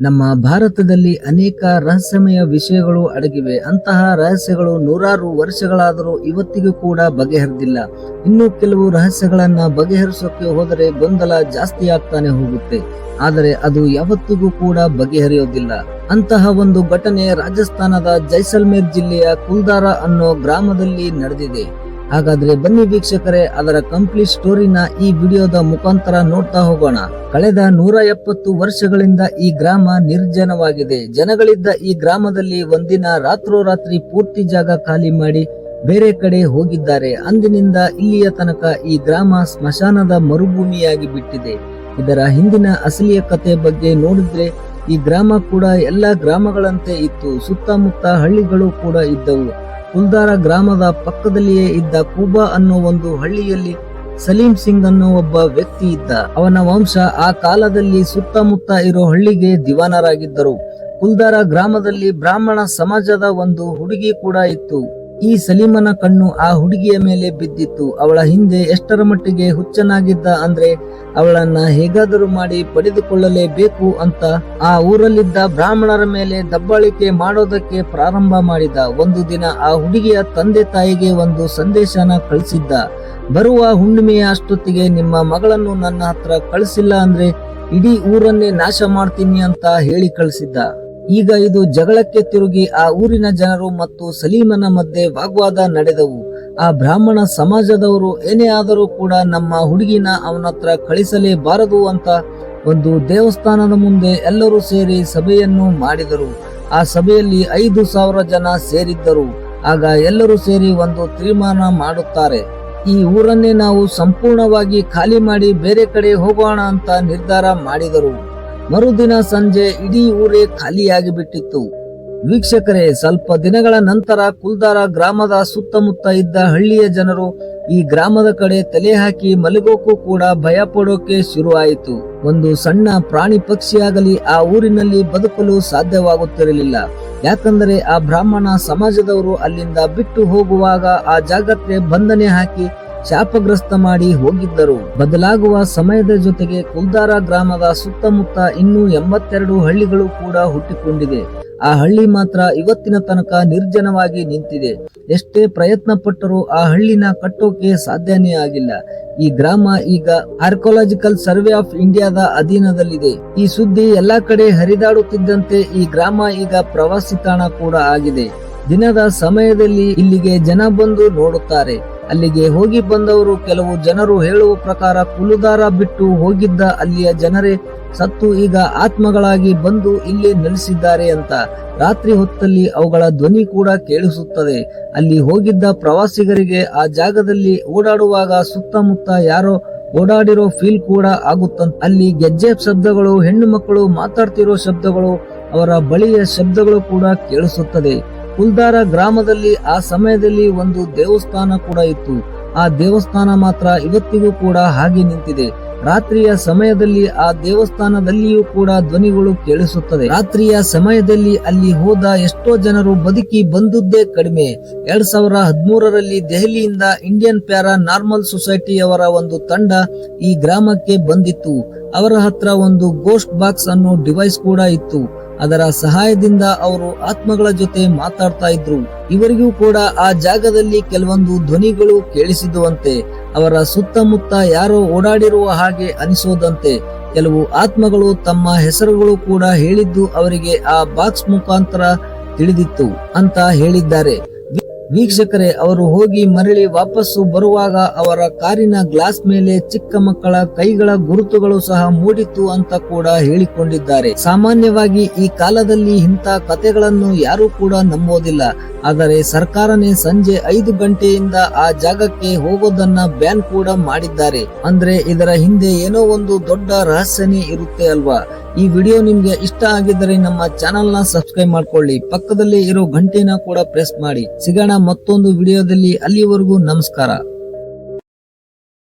ನಮ್ಮ ಭಾರತದಲ್ಲಿ ಅನೇಕ ರಹಸ್ಯಮಯ ವಿಷಯಗಳು ಅಡಗಿವೆ. ಅಂತಹ ರಹಸ್ಯಗಳು ನೂರಾರು ವರ್ಷಗಳಾದರೂ ಇವತ್ತಿಗೂ ಕೂಡ ಬಗೆಹರಿದಿಲ್ಲ. ಇನ್ನು ಕೆಲವು ರಹಸ್ಯಗಳನ್ನ ಬಗೆಹರಿಸೋಕೆ ಹೋದರೆ ಗೊಂದಲ ಜಾಸ್ತಿ ಆಗ್ತಾನೆ ಹೋಗುತ್ತೆ. ಆದರೆ ಅದು ಯಾವತ್ತಿಗೂ ಕೂಡ ಬಗೆಹರಿಯೋದಿಲ್ಲ. ಅಂತಹ ಒಂದು ಘಟನೆ ರಾಜಸ್ಥಾನದ ಜೈಸಲ್ಮೇರ್ ಜಿಲ್ಲೆಯ ಕುಲ್ದಾರ ಅನ್ನೋ ಗ್ರಾಮದಲ್ಲಿ ನಡೆದಿದೆ. ಹಾಗಾದ್ರೆ ಬನ್ನಿ ವೀಕ್ಷಕರೇ, ಅದರ ಕಂಪ್ಲೀಟ್ ಸ್ಟೋರಿನ ಈ ವಿಡಿಯೋದ ಮುಖಾಂತರ ನೋಡ್ತಾ ಹೋಗೋಣ. ಕಳೆದ ನೂರ ಎಪ್ಪತ್ತು ವರ್ಷಗಳಿಂದ ಈ ಗ್ರಾಮ ನಿರ್ಜನವಾಗಿದೆ. ಜನಗಳಿದ್ದ ಈ ಗ್ರಾಮದಲ್ಲಿ ಒಂದಿನ ರಾತ್ರೋರಾತ್ರಿ ಪೂರ್ತಿ ಜಾಗ ಖಾಲಿ ಮಾಡಿ ಬೇರೆ ಕಡೆ ಹೋಗಿದ್ದಾರೆ. ಅಂದಿನಿಂದ ಇಲ್ಲಿಯ ತನಕ ಈ ಗ್ರಾಮ ಸ್ಮಶಾನದ ಮರುಭೂಮಿಯಾಗಿ ಬಿಟ್ಟಿದೆ. ಇದರ ಹಿಂದಿನ ಅಸಲಿಯ ಕತೆ ಬಗ್ಗೆ ನೋಡಿದ್ರೆ ಈ ಗ್ರಾಮ ಕೂಡ ಎಲ್ಲ ಗ್ರಾಮಗಳಂತೆ ಇತ್ತು. ಸುತ್ತಮುತ್ತ ಹಳ್ಳಿಗಳು ಕೂಡ ಇದ್ದವು. ಕುಲ್ದಾರ ಗ್ರಾಮದ ಪಕ್ಕದಲ್ಲಿಯೇ ಇದ್ದ ಕೂಬಾ ಅನ್ನೋ ಒಂದು ಹಳ್ಳಿಯಲ್ಲಿ ಸಲೀಂ ಸಿಂಗ್ ಅನ್ನೋ ಒಬ್ಬ ವ್ಯಕ್ತಿ ಇದ್ದ. ಅವನ ವಂಶ ಆ ಕಾಲದಲ್ಲಿ ಸುತ್ತಮುತ್ತ ಇರೋ ಹಳ್ಳಿಗೆ ದಿವಾನರಾಗಿದ್ದರು. ಕುಲ್ದಾರ ಗ್ರಾಮದಲ್ಲಿ ಬ್ರಾಹ್ಮಣ ಸಮಾಜದ ಒಂದು ಹುಡುಗಿ ಕೂಡ ಇತ್ತು. ಈ ಸಲೀಮನ ಕಣ್ಣು ಆ ಹುಡುಗಿಯ ಮೇಲೆ ಬಿದ್ದಿತ್ತು. ಅವಳ ಹಿಂದೆ ಎಷ್ಟರ ಮಟ್ಟಿಗೆ ಹುಚ್ಚನಾಗಿದ್ದ ಅಂದ್ರೆ ಅವಳನ್ನ ಹೇಗಾದರೂ ಮಾಡಿ ಪಡೆದುಕೊಳ್ಳಲೇಬೇಕು ಅಂತ ಆ ಊರಲ್ಲಿದ್ದ ಬ್ರಾಹ್ಮಣರ ಮೇಲೆ ದಬ್ಬಾಳಿಕೆ ಮಾಡೋದಕ್ಕೆ ಪ್ರಾರಂಭ ಮಾಡಿದ. ಒಂದು ದಿನ ಆ ಹುಡುಗಿಯ ತಂದೆ ತಾಯಿಗೆ ಒಂದು ಸಂದೇಶನ ಕಳಿಸಿದ್ದ. ಬರುವ ಹುಣ್ಣಿಮೆಯ ಅಷ್ಟೊತ್ತಿಗೆ ನಿಮ್ಮ ಮಗಳನ್ನು ನನ್ನ ಹತ್ರ ಕಳಿಸಿಲ್ಲ ಅಂದ್ರೆ ಇಡೀ ಊರನ್ನೇ ನಾಶ ಮಾಡ್ತೀನಿ ಅಂತ ಹೇಳಿ ಕಳಿಸಿದ್ದ. ಈಗ ಇದು ಜಗಳಕ್ಕೆ ತಿರುಗಿ ಆ ಊರಿನ ಜನರು ಮತ್ತು ಸಲೀಮನ ಮಧ್ಯೆ ವಾಗ್ವಾದ ನಡೆದವು. ಆ ಬ್ರಾಹ್ಮಣ ಸಮಾಜದವರು ಏನೇ ಆದರೂ ಕೂಡ ನಮ್ಮ ಹುಡುಗಿನ ಅವನತ್ರ ಕಳಿಸಲೇಬಾರದು ಅಂತ ಒಂದು ದೇವಸ್ಥಾನದ ಮುಂದೆ ಎಲ್ಲರೂ ಸೇರಿ ಸಭೆಯನ್ನು ಮಾಡಿದರು. ಆ ಸಭೆಯಲ್ಲಿ ಐದು ಸಾವಿರ ಜನ ಸೇರಿದ್ದರು. ಆಗ ಎಲ್ಲರೂ ಸೇರಿ ಒಂದು ತೀರ್ಮಾನ ಮಾಡುತ್ತಾರೆ. ಈ ಊರನ್ನೇ ನಾವು ಸಂಪೂರ್ಣವಾಗಿ ಖಾಲಿ ಮಾಡಿ ಬೇರೆ ಕಡೆ ಹೋಗೋಣ ಅಂತ ನಿರ್ಧಾರ ಮಾಡಿದರು. ಮರುದಿನ ಸಂಜೆ ಇಡೀ ಊರೇ ಖಾಲಿಯಾಗಿ ಬಿಟ್ಟಿತ್ತು ವೀಕ್ಷಕರೇ, ಸ್ವಲ್ಪ ದಿನಗಳ ನಂತರ ಕುಲ್ದಾರ ಗ್ರಾಮದ ಸುತ್ತಮುತ್ತ ಇದ್ದ ಹಳ್ಳಿಯ ಜನರು ಈ ಗ್ರಾಮದ ಕಡೆ ತಲೆ ಹಾಕಿ ಮಲಗೋಕ್ಕೂ ಕೂಡ ಭಯ ಪಡೋಕೆ ಶುರುವಾಯಿತು. ಒಂದು ಸಣ್ಣ ಪ್ರಾಣಿ ಪಕ್ಷಿಯಾಗಲಿ ಆ ಊರಿನಲ್ಲಿ ಬದುಕಲು ಸಾಧ್ಯವಾಗುತ್ತಿರಲಿಲ್ಲ. ಯಾಕಂದರೆ ಆ ಬ್ರಾಹ್ಮಣ ಸಮಾಜದವರು ಅಲ್ಲಿಂದ ಬಿಟ್ಟು ಹೋಗುವಾಗ ಆ ಜಾಗಕ್ಕೆ ಬಂಧನೆ ಹಾಕಿ ಶಾಪಗ್ರಸ್ತ ಮಾಡಿ ಹೋಗಿದ್ದರು. ಬದಲಾಗುವ ಸಮಯದ ಜೊತೆಗೆ ಕುಲ್ದಾರ ಗ್ರಾಮದ ಸುತ್ತಮುತ್ತ ಇನ್ನೂ ಎಂಬತ್ತೆರಡು ಹಳ್ಳಿಗಳು ಕೂಡ ಹುಟ್ಟಿಕೊಂಡಿದೆ. ಆ ಹಳ್ಳಿ ಮಾತ್ರ ಇವತ್ತಿನ ತನಕ ನಿರ್ಜನವಾಗಿ ನಿಂತಿದೆ. ಎಷ್ಟೇ ಪ್ರಯತ್ನ ಪಟ್ಟರೂ ಆ ಹಳ್ಳಿನ ಕಟ್ಟೋಕೆ ಸಾಧ್ಯನೇ ಆಗಿಲ್ಲ. ಈ ಗ್ರಾಮ ಈಗ ಆರ್ಕೋಲಾಜಿಕಲ್ ಸರ್ವೆ ಆಫ್ ಇಂಡಿಯಾದ ಅಧೀನದಲ್ಲಿದೆ. ಈ ಸುದ್ದಿ ಎಲ್ಲಾ ಕಡೆ ಹರಿದಾಡುತ್ತಿದ್ದಂತೆ ಈ ಗ್ರಾಮ ಈಗ ಪ್ರವಾಸಿ ತಾಣ ಕೂಡ ಆಗಿದೆ. ದಿನದ ಸಮಯದಲ್ಲಿ ಇಲ್ಲಿಗೆ ಜನ ಬಂದು ನೋಡುತ್ತಾರೆ. ಅಲ್ಲಿಗೆ ಹೋಗಿ ಬಂದವರು ಕೆಲವು ಜನರು ಹೇಳುವ ಪ್ರಕಾರ ಕುಲುದಾರ ಬಿಟ್ಟು ಹೋಗಿದ್ದ ಅಲ್ಲಿಯ ಜನರೇ, ಸತ್ತು ಈಗ ಆತ್ಮಗಳಾಗಿ ಬಂದು ಇಲ್ಲಿ ನೆಲೆಸಿದ್ದಾರೆ ಅಂತ ರಾತ್ರಿ ಹೊತ್ತಲ್ಲಿ ಅವುಗಳ ಧ್ವನಿ ಕೂಡ ಕೇಳಿಸುತ್ತದೆ. ಅಲ್ಲಿ ಹೋಗಿದ್ದ ಪ್ರವಾಸಿಗರಿಗೆ ಆ ಜಾಗದಲ್ಲಿ ಓಡಾಡುವಾಗ ಸುತ್ತಮುತ್ತ ಯಾರೋ ಓಡಾಡಿರೋ ಫೀಲ್ ಕೂಡ ಆಗುತ್ತಂತ. ಅಲ್ಲಿ ಗೆಜ್ಜೆ ಶಬ್ದಗಳು, ಹೆಣ್ಣು ಮಕ್ಕಳು ಮಾತಾಡ್ತಿರೋ ಶಬ್ದಗಳು, ಅವರ ಬಳಿಯ ಶಬ್ದಗಳು ಕೂಡ ಕೇಳಿಸುತ್ತದೆ. ಕುಲ್ದಾರ ಗ್ರಾಮದಲ್ಲಿ ಆ ಸಮಯದಲ್ಲಿ ಒಂದು ದೇವಸ್ಥಾನ ಕೂಡ ಇತ್ತು. ಆ ದೇವಸ್ಥಾನ ಮಾತ್ರ ಇವತ್ತಿಗೂ ಕೂಡ ಹಾಗೆ ನಿಂತಿದೆ. ರಾತ್ರಿಯ ಸಮಯದಲ್ಲಿ ಆ ದೇವಸ್ಥಾನದಲ್ಲಿಯೂ ಕೂಡ ಧ್ವನಿಗಳು ಕೇಳಿಸುತ್ತದೆ. ರಾತ್ರಿಯ ಸಮಯದಲ್ಲಿ ಅಲ್ಲಿ ಹೋದ ಎಷ್ಟೋ ಜನರು ಬದುಕಿ ಬಂದುದೇ ಕಡಿಮೆ. ಎರಡ್ ಸಾವಿರ ಹದಿಮೂರರಲ್ಲಿ ದೆಹಲಿಯಿಂದ ಇಂಡಿಯನ್ ಪ್ಯಾರಾ ನಾರ್ಮಲ್ ಸೊಸೈಟಿಯವರ ಒಂದು ತಂಡ ಈ ಗ್ರಾಮಕ್ಕೆ ಬಂದಿತ್ತು. ಅವರ ಹತ್ರ ಒಂದು ಗೋಸ್ಟ್ ಬಾಕ್ಸ್ ಅನ್ನೋ ಡಿವೈಸ್ ಕೂಡ ಇತ್ತು. ಅದರ ಸಹಾಯದಿಂದ ಅವರು ಆತ್ಮಗಳ ಜೊತೆ ಮಾತಾಡ್ತಾ ಇದ್ರು. ಇವರಿಗೂ ಕೂಡ ಆ ಜಾಗದಲ್ಲಿ ಕೆಲವೊಂದು ಧ್ವನಿಗಳು ಕೇಳಿಸಿದುವಂತೆ, ಅವರ ಸುತ್ತಮುತ್ತ ಯಾರೋ ಓಡಾಡಿರುವ ಹಾಗೆ ಅನಿಸೋದಂತೆ, ಕೆಲವು ಆತ್ಮಗಳು ತಮ್ಮ ಹೆಸರುಗಳು ಕೂಡ ಹೇಳಿದ್ದು ಅವರಿಗೆ ಆ ಬಾಕ್ಸ್ ಮುಖಾಂತರ ತಿಳಿದಿತ್ತು ಅಂತ ಹೇಳಿದ್ದಾರೆ. ವೀಕ್ಷಕರೇ, ಅವರು ಹೋಗಿ ಮರಳಿ ವಾಪಸ್ಸು ಬರುವಾಗ ಅವರ ಕಾರಿನ ಗ್ಲಾಸ್ ಮೇಲೆ ಚಿಕ್ಕ ಮಕ್ಕಳ ಕೈಗಳ ಗುರುತುಗಳು ಸಹ ಮೂಡಿತ್ತು ಅಂತ ಕೂಡ ಹೇಳಿಕೊಂಡಿದ್ದಾರೆ. ಸಾಮಾನ್ಯವಾಗಿ ಈ ಕಾಲದಲ್ಲಿ ಇಂಥ ಕತೆಗಳನ್ನು ಯಾರು ಕೂಡ ನಂಬೋದಿಲ್ಲ. ಆದರೆ ಸರ್ಕಾರನೇ ಸಂಜೆ ಐದು ಗಂಟೆಯಿಂದ ಆ ಜಾಗಕ್ಕೆ ಹೋಗೋದನ್ನ ಬ್ಯಾನ್ ಕೂಡ ಮಾಡಿದ್ದಾರೆ. ಅಂದ್ರೆ ಇದರ ಹಿಂದೆ ಏನೋ ಒಂದು ದೊಡ್ಡ ರಹಸ್ಯನೇ ಇರುತ್ತೆ ಅಲ್ವಾ? ಈ ವಿಡಿಯೋ ನಿಮ್ಗೆ ಇಷ್ಟ ಆಗಿದ್ದರೆ ನಮ್ಮ ಚಾನೆಲ್ನ ಸಬ್ಸ್ಕ್ರೈಬ್ ಮಾಡ್ಕೊಳ್ಳಿ. ಪಕ್ಕದಲ್ಲಿ ಇರೋ ಘಂಟೆನ ಕೂಡ ಪ್ರೆಸ್ ಮಾಡಿ. ಸಿಗೋಣ ಮತ್ತೊಂದು ವಿಡಿಯೋದಲ್ಲಿ. ಅಲ್ಲಿವರೆಗೂ ನಮಸ್ಕಾರ.